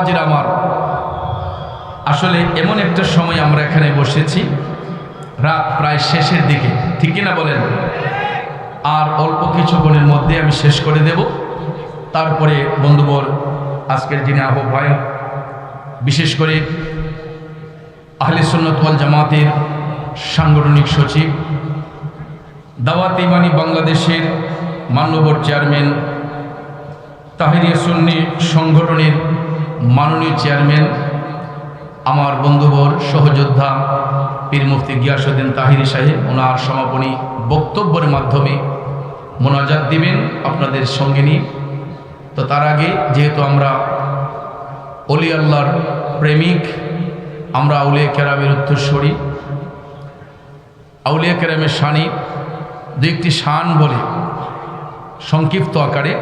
বাবাজির আমার। আসলে এমন একটা সময় আমরা এখানে বসেছি, রাত প্রায় শেষের দিকে। ঠিক কিনা বলেন? আর অল্প কিছুক্ষণের মধ্যে আমি শেষ করে দেব। তারপরে বন্ধুবর, আজকের যিনি আহ্বায়ক, বিশেষ করে আহলে সুন্নত ওয়াল জামাতের সাংগঠনিক সচিব, দাওয়াত ইমানি বাংলাদেশের মান্যবর চেয়ারম্যান, তাহিরিয়া সুন্নি সংগঠনের মাননীয় চেয়ারম্যান, আমার বন্ধুবর, সহযোদ্ধা, পীর মুফতি গিয়াসুদ্দিন তাহিরি সাহেব, ওনার সমাপনী বক্তব্যের মাধ্যমে মোনাজাত দিবেন আপনাদের সঙ্গে নিয়ে। তো তার আগে, যেহেতু আমরা অলি আল্লাহর প্রেমিক, আমরা আউলিয়া কেরামের উত্তরস্বরী আউলিয়া কেরামের শানি দু একটি শান বলে সংক্ষিপ্ত আকারে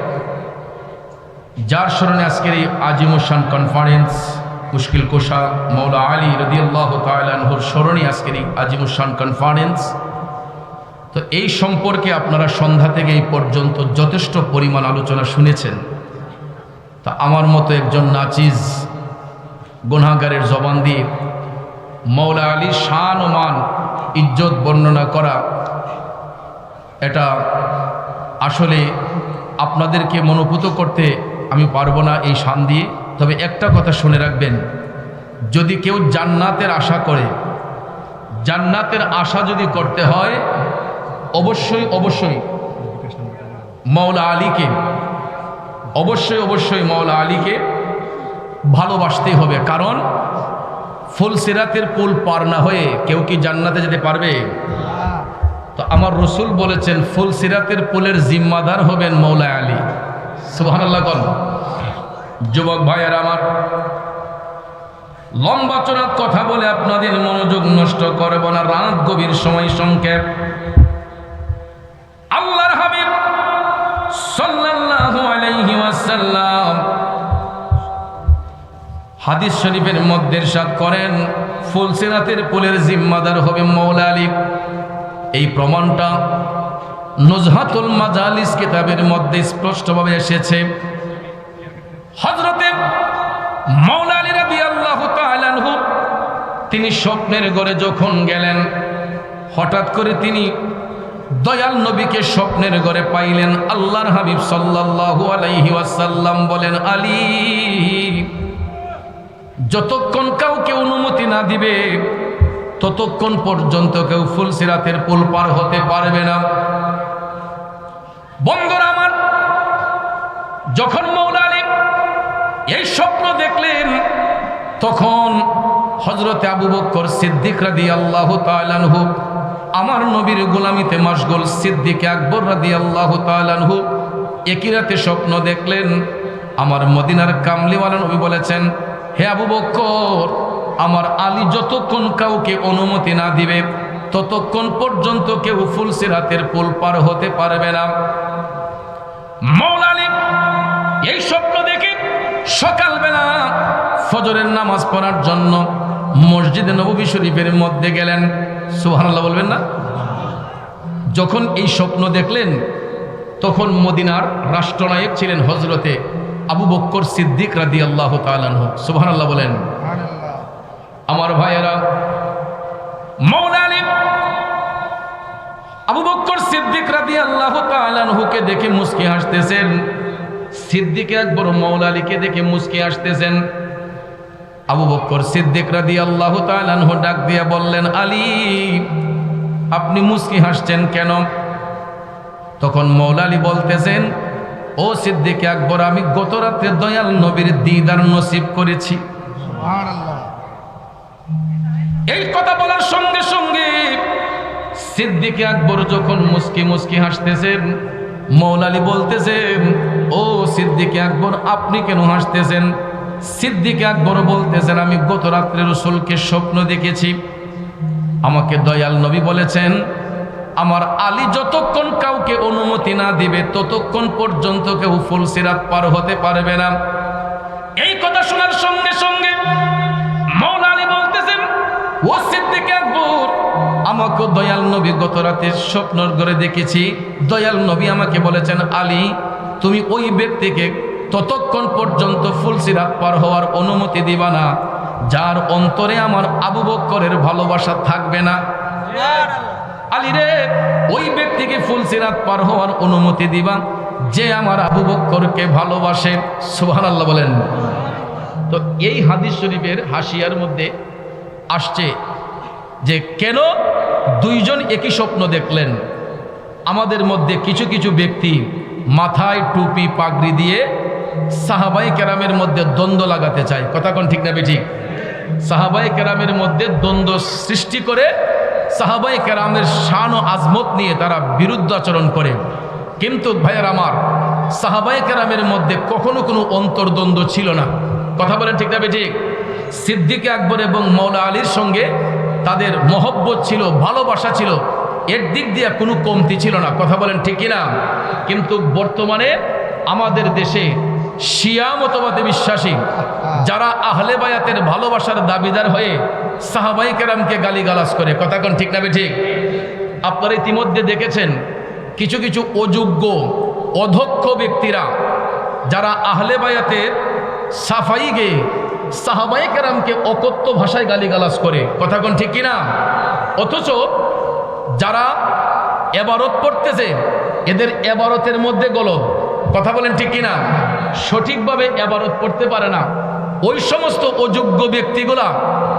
যার স্মরণে আজকের এই আজিমুসান কনফারেন্স মুশকিল কোষা, মৌলা আলী রদিয়াল্লাহ তালানহুর স্মরণে আজকের এই আজিমুসান কনফারেন্স তো এই সম্পর্কে আপনারা সন্ধ্যা থেকে এই পর্যন্ত যথেষ্ট পরিমাণ আলোচনা শুনেছেন। তা আমার মতো একজন নাচিজ গুনাগারের জবান দিয়ে মৌলা আলী শান ও মান ইজ্জত বর্ণনা করা এটা আসলে আপনাদেরকে মনোভূত করতে আমি পারব না এই শান দিয়ে। তবে একটা কথা শুনে রাখবেন, যদি কেউ জান্নাতের আশা করে, জান্নাতের আশা যদি করতে হয়, অবশ্যই অবশ্যই মৌলা আলীকে, অবশ্যই অবশ্যই মৌলা আলীকে ভালোবাসতে হবে। কারণ ফুল সিরাতের পুল পার না হয়ে কেউ কি জান্নাতে যেতে পারবে? তো আমার রসুল বলেছেন, ফুল সিরাতের পুলের জিম্মাদার হবেন মৌলা আলী। সুবাহ কন। যুবক ভাইয়ের আমার, লম্বা চড়াত কথা বলে আপনাদের মনোযোগ নষ্ট করব না, রাত গভীর সময় সংক্ষেপ। আল্লাহর হাবিব সাল্লাল্লাহু আলাইহি ওয়াসাল্লাম হাদিস শরীফের মধ্যে সাত করেন, ফুলসিরাতের পুলের জিম্মাদার হবে মৌলা আলী। এই প্রমাণটা নজহাতুল মাজালিস কিতাবের মধ্যে স্পষ্টভাবে এসেছে হজরতে মৌলা আলী রাদিয়াল্লাহু তাআলা আনহু, তিনি স্বপ্নের ঘরে যখন গেলেন, হঠাৎ করে তিনি দয়াল নবীকে স্বপ্নের ঘরে পাইলেন। আল্লাহর হাবিব সাল্লাল্লাহু আলাইহি ওয়াসাল্লাম বলেন, আলী, যতক্ষণ কাউকে অনুমতি না দিবে, ততক্ষণ পর্যন্ত কেউ ফুলসিরাতের পুল পার হতে পারবে না। যখন মৌলা আলী এই স্বপ্ন দেখলেন, তখন হজরতে আবু বক্কর সিদ্দিক রাদি আল্লাহ তালানহু আমার নবীর গোলামিতে মাসগোল সিদ্দিক আকবর রাদি আল্লাহ তালানহু একই রাতে স্বপ্ন দেখলেন, আমার মদিনার কামলিওয়ালা নবী বলেছেন, হে আবু বক্কর আমার আলী যতক্ষণ কাউকে অনুমতি না দিবে, ততক্ষণ পর্যন্ত কেউ ফুলসিরাতের পুল পার হতে পারবে না। মৌলালী এই স্বপ্ন দেখে সকালবেলা ফজরের নামাজ পড়ার জন্য মসজিদে নবী শরীফের মধ্যে গেলেন। সুবহানাল্লাহ বলবেন না? যখন এই স্বপ্ন দেখলেন তখন মদিনার রাষ্ট্রনায়ক ছিলেন হজরতে আবু বক্কর সিদ্দিক রাদি আল্লাহ তালানহ সুবহানাল্লাহ বলেন আমার ভাইয়েরা মৌলা আবু বক্কর সিদ্দিক রাদি আল্লাহ তালানহুকে দেখে মুস্কি হাসতেছেন। সিদ্দিক একবার মৌলা আলীকে দেখে মুস্কি আসতেছেন। আবু বক্কর সিদ্দিক রাদি আল্লাহ তালানহু ডাক দিয়া বললেন আলী আপনি মুসকি হাসছেন কেন? তখন মৌলা আলী বলতেছেন ও সিদ্দিক আকবর আমি গত রাত্রে দয়াল নবীর দিদার নসিব করেছি। এই কথা বলার সঙ্গে সঙ্গে সিদ্দিকে আকবর যখন মুসকি মুসকি হাসতেছেন মৌলালি বলতেছেন ও সিদ্দিকে আকবর, আপনি কেন হাসতেছেন? সিদ্দিকে আকবর বলতেছেন, আমি গত রাত্রে রসুলকে স্বপ্ন দেখেছি। আমাকে দয়াল নবী বলেছেন, আমার আলী যতক্ষণ কাউকে অনুমতি না দিবে, ততক্ষণ পর্যন্ত কেউ ফুল সিরাত পার হতে পারবে না। এই কথা শোনার সঙ্গে সঙ্গে মৌলা আলী বলতেছেন, ও সিদ্দিক আকবর আমাকে দয়াল নবী গত রাতে স্বপ্নর ঘরে দেখেছি। দয়াল নবী আমাকে বলেছেন, আলী, তুমি ওই ব্যক্তিকে ততক্ষণ পর্যন্ত ফুলসিরাত পার হওয়ার অনুমতি দিবা না, যার অন্তরে আমার আবু বক্করের ভালোবাসা থাকবে না। আলী রে, ওই ব্যক্তিকে ফুলসিরাত পার হওয়ার অনুমতি দিবা, যে আমার আবু বক্করকে ভালোবাসে। সুবহানাল্লাহ বলেন। তো এই হাদিস শরীফের হাসিয়ার মধ্যে আসছে যে কেন দুইজন একই স্বপ্ন দেখলেন? আমাদের মধ্যে কিছু কিছু ব্যক্তি মাথায় টুপি পাগড়ি দিয়ে সাহাবাই কেরামের মধ্যে দ্বন্দ্ব লাগাতে চায়। কথা কোন ঠিক না ঠিক? সাহাবাই কেরামের মধ্যে দ্বন্দ্ব সৃষ্টি করে সাহাবাই কেরামের শান ও আজমত নিয়ে তারা বিরুদ্ধ আচরণ করে। কিন্তু ভাইয়ের আমার সাহাবাই কেরামের মধ্যে কখনো কোনো অন্তর্দ্বন্দ্ব ছিল না। কথা বলেন ঠিক না ঠিক? সিদ্দিকে আকবর এবং মৌলা আলীর সঙ্গে তাদের মহব্বত ছিল, ভালোবাসা ছিল, এর দিক দিয়ে কোনো কমতি ছিল না। কথা বলেন ঠিকই না কিন্তু বর্তমানে আমাদের দেশে শিয়া মতবাদে বিশ্বাসী, যারা আহলে বায়াতের ভালোবাসার দাবিদার হয়ে সাহাবাই কেরামকে গালিগালাজ করে। কথা কোন ঠিক না ঠিক আপনারা ইতিমধ্যে দেখেছেন, কিছু কিছু অযোগ্য অধক্ষ ব্যক্তিরা, যারা আহলে বায়াতের সাফাই গে সাহাবাই কেরামকে অকথ্য ভাষায় গালিগালাজ করে। কথা কোন ঠিক কিনা? অথচ যারা এবারত পড়তেছে, এদের এবারতের মধ্যে গলদ। কথা বলেন ঠিক কিনা? সঠিকভাবে এবারত পড়তে পারে না। ওই সমস্ত অযোগ্য ব্যক্তিগুলা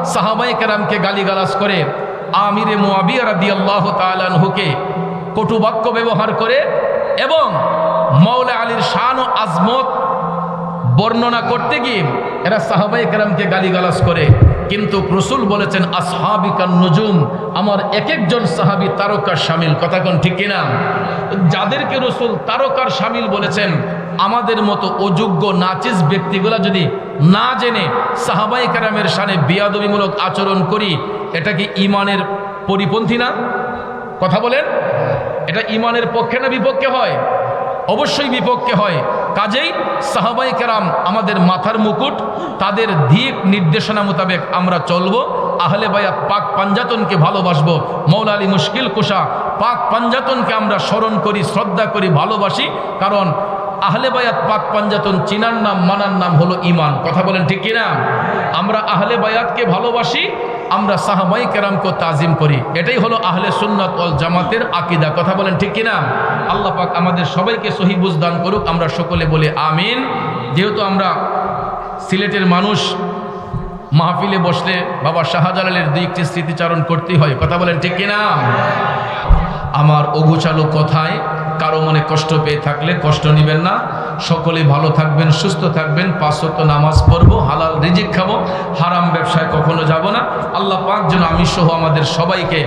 সাহাবাই কেরামকে গালিগালাজ করে আমিরে মোয়াবিয়া রাদি আল্লাহ তালানহুকে কটুবাক্য ব্যবহার করে এবং মৌলা আলীর শান ও আজমত বর্ণনা করতে গিয়ে এরা সাহাবাই কেরামকে গালিগালাজ করে। কিন্তু রসুল বলেছেন আসহাবিকান নজুম আমার এক একজন সাহাবি তারকার সামিল। কথা কোন ঠিক কিনা? যাদেরকে রসুল তারকার সামিল বলেছেন, আমাদের মতো অযোগ্য, নাচিস ব্যক্তিগুলা যদি না জেনে সাহাবাই কেরামের সানে বিয়াদবিমূলক আচরণ করি, এটা কি ইমানের পরিপন্থী না? কথা বলেন। এটা ইমানের পক্ষে না বিপক্ষে হয়? অবশ্যই বিপক্ষে হয়। কাজেই সাহাবাই কেরাম আমাদের মাথার মুকুট, তাদের দিক নির্দেশনা মোতাবেক আমরা চলব, আহলে বায়াত পাক পাঞ্জাতনকে ভালোবাসবো। মৌলা আলী মুশকিল কুষা পাক পাঞ্জাতনকে আমরা স্মরণ করি, শ্রদ্ধা করি, ভালোবাসি, কারণ আহলে বায়াত পাক পাঞ্জাতন চিনার নাম, মানার নাম হলো ইমান কথা বলেন ঠিক কিনা? আমরা আহলে বায়াতকে ভালোবাসি আমরা সাহাবাই কেরামকে তাজিম করি। এটাই হলো আহলে সুন্নত অল জামাতের আকিদা। কথা বলেন ঠিক কিনা? আল্লাহ পাক আমাদের সবাইকে সহি বুঝদান করুক, আমরা সকলে বলি আমিন। যেহেতু আমরা সিলেটের মানুষ, মাহফিলে বসলে বাবা শাহজালালের দুই একটি স্মৃতিচারণ করতেই হয়। কথা বলেন ঠিক কিনা? আমার অগুচালো কথায় কারও মনে কষ্ট পেয়ে থাকলে কষ্ট নেবেন না। সকলে ভালো থাকবেন সুস্থ থাকবেন। পাঁচশত নামাজ পড়ব হালাল রিজিক খাব হারাম ব্যবসায় কখনো যাব না। আল্লাহ পাক যেন আমি সহ আমাদের সবাইকে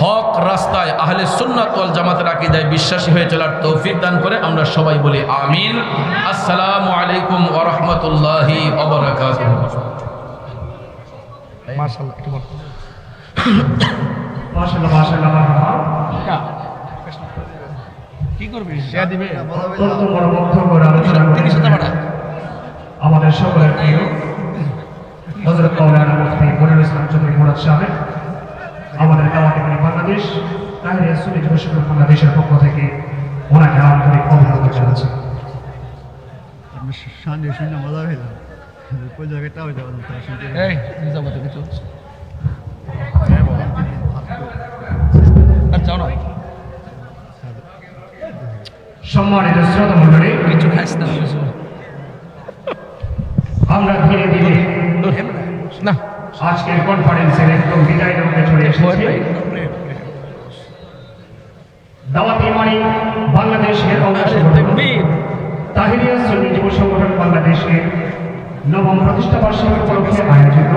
হক রাস্তায় আহলে সুন্নাত ওয়াল জামাতের আকিদায় বিশ্বাসী হয়ে চলার তৌফিক দান করে আমরা সবাই বলি আমিন। আসসালামু আলাইকুম ওয়া রাহমাতুল্লাহি ওয়া বারাকাতুহু। মাশাআল্লাহ একটু বল মাশাআল্লাহ মাশাআল্লাহ মারহাবা কি করবি? শেয়া দিবে। অত্যন্ত বড় বক্তব্য আলোচনা তিরিশ আমাদের সকলের প্রিয় হযরত মাওলানা মুফতি মনিরুল ইসলাম চৌধুরী মুরাদ সাহেব আমাদের বাড়ি বাংলাদেশ তাহিরিয়া সুন্নি যুব বাংলাদেশের পক্ষ থেকে ওনাকে আন্তরিক অভিনন্দন জানাচ্ছি। শান্তি শুনে মজা পেলাম কোন হয়ে যাব তারা শুনতে এই নিয়ে যাব তো কিছু। আর যাও না সম্মানিত শ্রোতা মণ্ডলী কিছু আমরা ধীরে ধীরে না। আজকের কনফারেন্সের একদম বিদায় লগ্নে চলে এসেছি। দাওয়াত ইমানি বাংলাদেশের তাহিরিয়া সুন্নি যুব সংগঠন বাংলাদেশের নবম প্রতিষ্ঠা বার্ষিকী উপলক্ষে আয়োজিত